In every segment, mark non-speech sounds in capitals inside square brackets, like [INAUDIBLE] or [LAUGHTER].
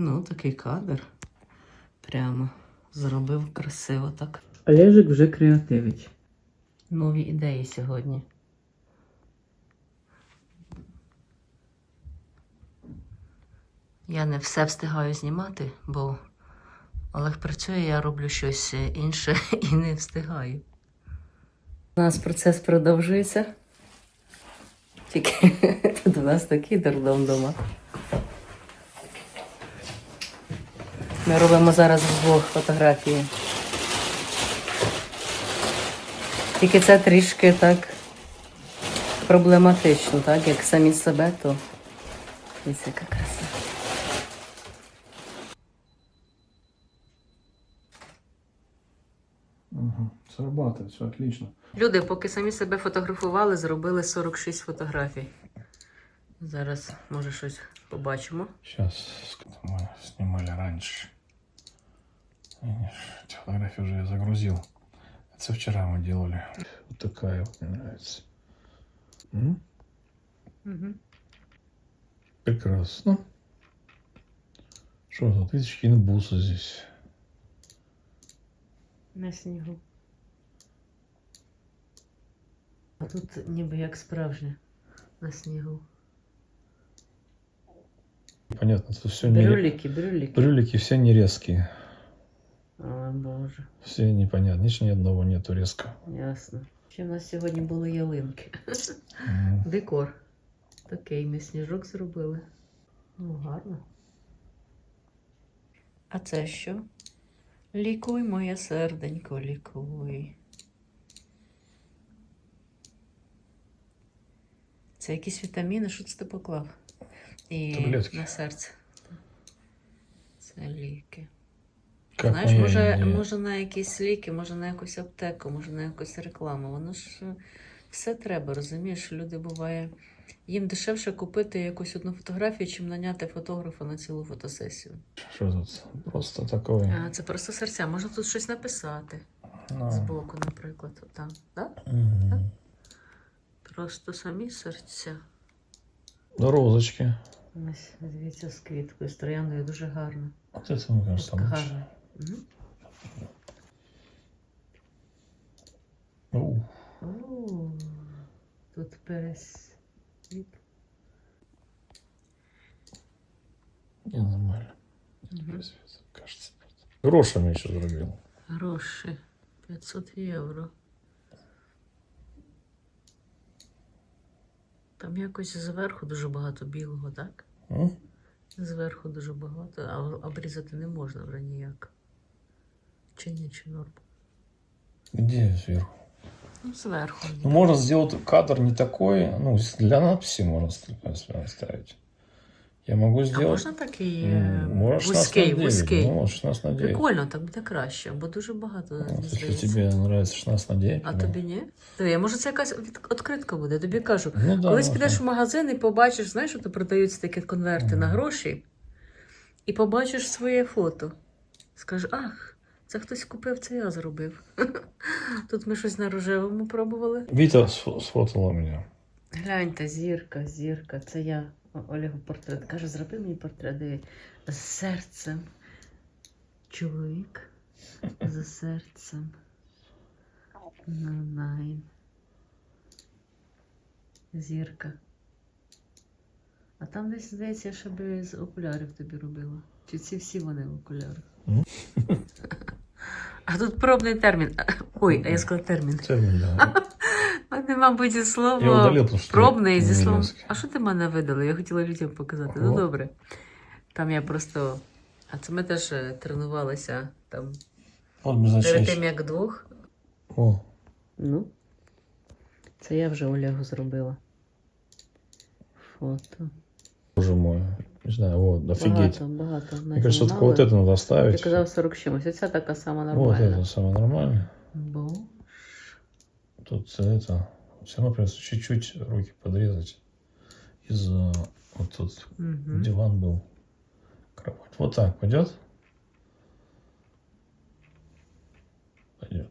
Ну, такий кадр. Прямо зробив красиво так. Олежик вже креативить. Нові ідеї сьогодні. Я не все встигаю знімати, бо Олег працює, я роблю щось інше [LAUGHS] і не встигаю. У нас процес продовжується. Тільки [LAUGHS] тут у нас такий дурдом вдома. Ми робимо зараз вдвох фотографії. Тільки це трішки так проблематично, так? Як самі себе, то ось яка краса. Угу. Срабатывает, все отлично. Люди, поки самі себе фотографували, зробили 46 фотографій. Зараз, може, щось побачимо. Сейчас мы снимали раньше. Видишь, эти фотографии уже я загрузил. Это вчера мы делали. Вот такая вот мне нравится. М? Угу. Прекрасно. Что тут? Видишь, кинобусы здесь. На снігу. А тут ніби як справжнє на снігу. Понятно, тут все не... Брюліки, брюліки. Брюлики все не резкие. Боже, Все непонятно. Ничего ни одного нету резко. ясно. Ще в нас сьогодні були ялинки. М. Декор. Такий ми сніжок зробили. Ну, гарно. А це що? Лікуй, моє серденько, лікуй. Це якісь вітаміни, що це ти поклав? І Таблетки. на серце. Це ліки. Как Знаєш, може, може на якісь ліки, може на якусь аптеку, може на якусь рекламу. Воно ж е, все треба, розумієш? Люди буває. Їм дешевше купити якусь одну фотографію, чим наняти фотографа на цілу фотосесію. Что тут? Просто такое. А, це просто серця. Можна тут щось написати Ну, збоку, наприклад. Отам. Да? мгм. Просто самі серця. Да, розочки. Ось, дивіться, з квіткою, з трояндою дуже гарно. Мне кажется, Така лучше. О, тут перес. Не, нормально. Мгм. Красивец, Кажется. Грошами еще зарубил. Гроші 500 євро. Там якось зверху дуже багато білого, так? М? Зверху дуже багато, а обрізати не можна вже ніяк. Чи ні, чи норм? Где сверху? Ну, зверху. Ну, можно сделать кадр не такой, ну, для надписи можно ст- ставить. Я могу А можна такий е, можно 16 вузький, вузький. Ну, 16 на 9. Прикольно, так буде краще, бо дуже багато, если здається. тебе нравится 16 на 9. А ну, тобі ні? Диви, може це якась від- відкритка буде, я тобі кажу. Ну, да, Колись можно. підеш в магазин і побачиш, знаєш, що то продаються такі конверти на гроші, і побачиш своє фото. Скажеш, ах, це хтось купив, це я зробив. [LAUGHS] Тут ми щось на рожевому пробували. Вита сфо- сфотала меня. Гляньте, зірка, зірка, це я. Олегу портрет. Каже, зроби мені портрет, диви, з серцем. Чоловік [LAUGHS] за серцем. На найн. Зірка. А там десь, здається, я ще би з окулярів тобі робила. Чи ці всі вони в окулярах? [LAUGHS] А тут пробний термін. Ой, а я сказала термін. Термин, да. [LAUGHS] Мене, мабуть, зі Я удалил, зі словом. А що ти мене видали? Я хотіла людям показати. Ну добре. Там я просто. А це ми теж е, тренувалися там бы перед тим, як двох. О, Ну. Це я вже Олегу зробила. Фото. боже мой. Не знаю, вот, офигеть. Багато, багато. Мне кажется, только вот это надо Ти ставить. казав 40 чимось. Оця така сама Вот нормальна. это самое нормальное. Бо. Тут это... Все равно придется чуть-чуть руки подрезать. Из вот тут Угу. диван был. Кровать. Вот так пойдет? Пойдет.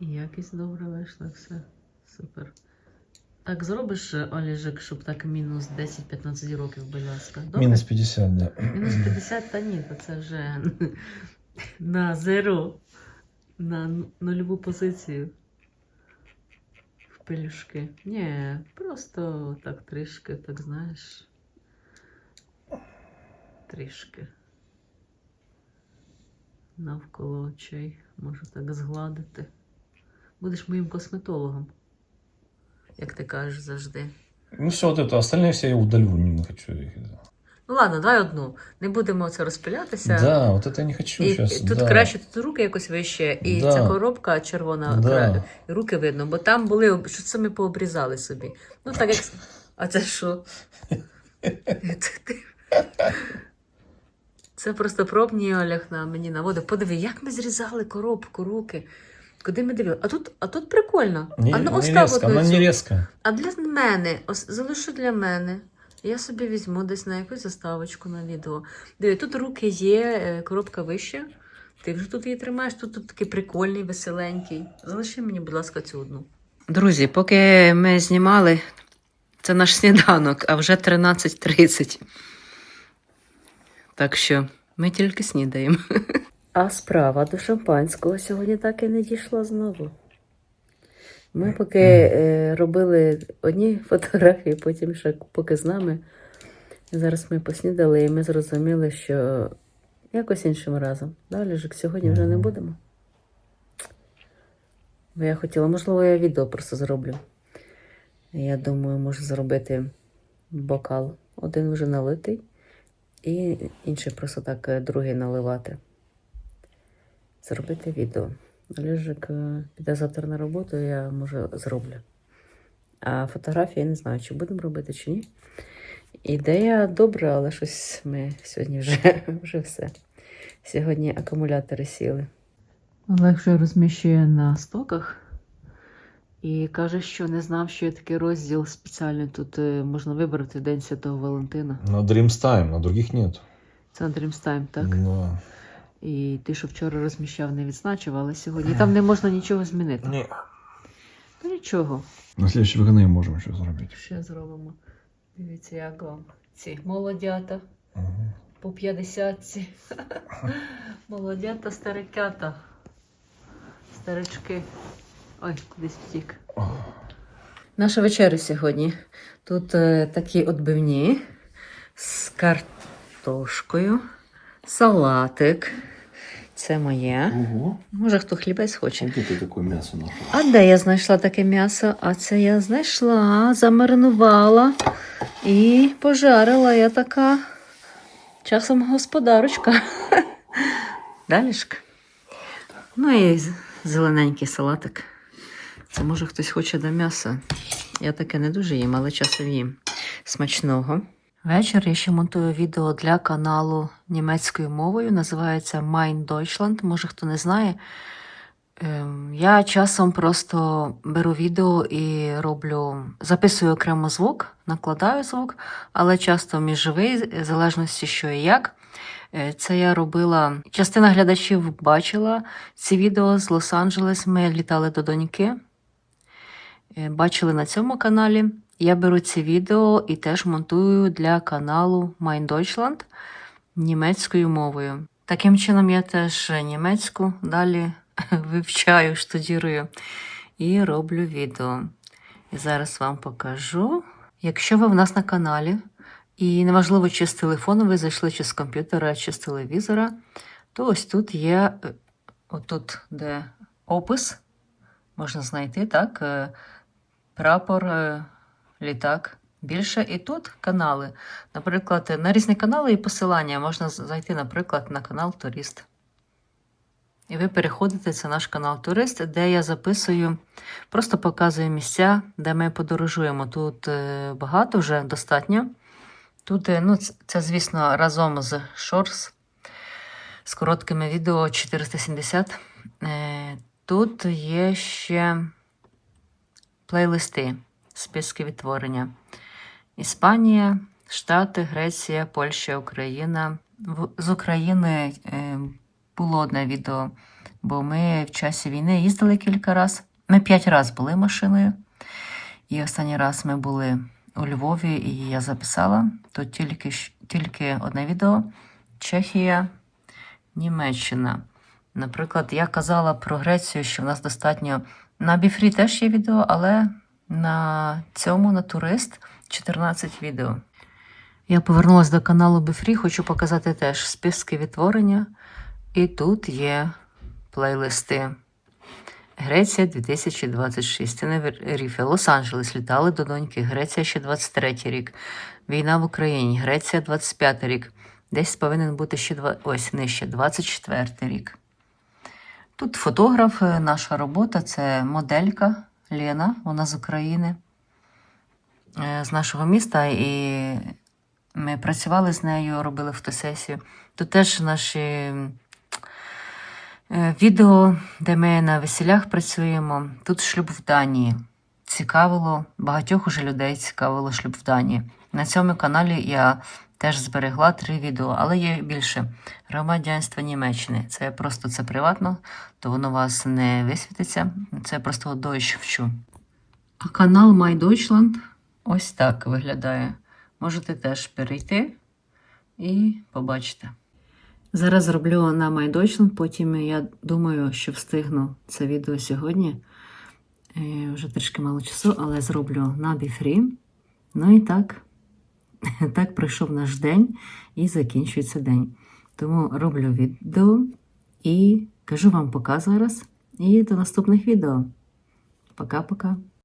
І якість добре вийшла, все. Супер. Так зробиш, Олежик, щоб так мінус 10-15 років, будь ласка. Добре? Мінус 50, да. Мінус 50, та ні, то це вже [LAUGHS] на зеро, на нульову позицію. В пелюшки. Ні, просто так трішки, так знаєш. Трішки. Навколо очей. Можу так згладити. Будеш моїм косметологом, як ти кажеш завжди. Ну все вот это, остальные все я удалю, не хочу их. Ну ладно, давай одну. Не будемо це розпилятися. Да, вот это я не хочу І, сейчас. і тут да. краще тут руки якось вище, і Да. ця коробка червона, Да. кра- і руки видно, бо там були, об- що це ми пообрізали собі. Ну так як. А це що? Це ти- Це просто пробні Олег на мені наводив. Подиви, як ми зрізали коробку, руки. Куди ми дивилися? А тут, а тут прикольно. Не, а ну не резко, от не резко. А для мене, ось залишу для мене. Я собі візьму десь на якусь заставочку на відео. Диви, тут руки є, е, коробка вища. Ти вже тут її тримаєш, тут, тут такий прикольний, веселенький. Залиши мені, будь ласка, цю одну. Друзі, поки ми знімали, це наш сніданок, а вже 13.30. Так що ми тільки снідаємо. [LAUGHS] А справа до шампанського сьогодні так і не дійшла знову. Ми поки е, робили одні [LAUGHS] фотографії, потім ще поки з нами. Зараз ми поснідали і ми зрозуміли, що якось іншим разом. Далі ж сьогодні вже не будемо. Бо я хотіла, можливо, я відео просто зроблю. Я думаю, можу зробити бокал. Один вже налитий, і інший просто так е, другий наливати. Зробити відео. Олежик е, піде завтра на роботу, я може зроблю. А фотографії я не знаю, чи будемо робити, чи ні. Ідея добра, але щось ми сьогодні вже, [LAUGHS] вже все. Сьогодні акумулятори сіли. Олег вже розміщує на стоках і каже, що не знав, що є такий розділ спеціальний. Тут е, можна вибрати День Святого Валентина. На Dreams Time, на других нет. Це на Dreams Time, так? Да. І ти, що вчора розміщав, не відзначив, але сьогодні там не можна нічого змінити. Не. Ну нічого. На следующий выходные можем еще заработать. Ще зробимо. Дивіться, як вам ці молодята Мгм. по 50 Молодята, старикята. Старички. Ой, кудись втік. Наша вечеря сьогодні. Тут е, такі отбивні з картошкою, салатик. Це моє. Ого. Може, хто хлібець хоче. Где ты такое мясо нашел? А де я знайшла таке м'ясо? А це я знайшла, замаринувала і пожарила. Я така часом господарочка. [LAUGHS] Далішка. Ну і зелененький салатик. Це може хтось хоче до м'яса. Я таке не дуже їм, але часом їм. Смачного. Вечір я ще монтую відео для каналу німецькою мовою. Називається Mein Deutschland. Може хто не знає. Ем, Я часом просто беру відео і роблю, записую окремо звук, накладаю звук, але часто міжживий, в залежності, що і як. Е, Це я робила. Частина глядачів бачила ці відео з Лос-Анджелес. Ми літали до доньки. Е, Бачили на цьому каналі. Я беру ці відео і теж монтую для каналу Mein Deutschland німецькою мовою. Таким чином, я теж німецьку далі [LAUGHS] вивчаю, штудірую і роблю відео. І зараз вам покажу. Якщо ви в нас на каналі, і неважливо, чи з телефону ви зайшли, чи з комп'ютера, чи з телевізора, то ось тут є, е, отут, де опис, можна знайти, так, е, прапор, е, літак. Більше і тут канали. Наприклад, на різні канали і посилання можна зайти, наприклад, на канал Турист. І ви переходите, це наш канал Турист, де я записую, просто показую місця, де ми подорожуємо. Тут е, багато вже достатньо. Тут, е, ну, це, звісно, разом з Shorts, з короткими відео 470. Е, Тут є ще плейлисти, списки відтворення. Іспанія, Штати, Греція, Польща, Україна. З України е, було одне відео, бо ми в часі війни їздили кілька разів. Ми п'ять разів були машиною. І останній раз ми були у Львові, і я записала тут тільки, тільки одне відео: Чехія, Німеччина. Наприклад, я казала про Грецію, що в нас достатньо на Біфрі теж є відео, але на цьому на турист 14 відео. Я повернулася до каналу Біфрі, хочу показати теж списки відтворення. І тут є плейлисти. Греція 2026. Тенеріфе, Лос-Анджелес літали до доньки. Греція ще 23 рік. Війна в Україні. Греція 25 рік. Десь повинен бути ще два... ось нижче, 24 рік. Тут фотограф, наша робота це моделька Лена, вона з України, е, з нашого міста. І ми працювали з нею, робили фотосесію. Тут теж наші е, відео, де ми на весілях працюємо. Тут шлюб в Данії. Цікавило, багатьох уже людей цікавило шлюб в Данії. На цьому каналі я теж зберегла три відео, але є більше. Громадянство Німеччини. Це просто це приватно, то воно у вас не висвітиться. Це просто Deutsch вчу. А канал My Deutschland ось так виглядає. Можете теж перейти і побачите. Зараз зроблю на My Deutschland, потім я думаю, що встигну це відео сьогодні. Е, Вже трішки мало часу, але зроблю на Біфрі. Ну і так, [LAUGHS] так пройшов наш день і закінчується день. Тому роблю відео і кажу вам пока зараз. І до наступних відео. Пока-пока.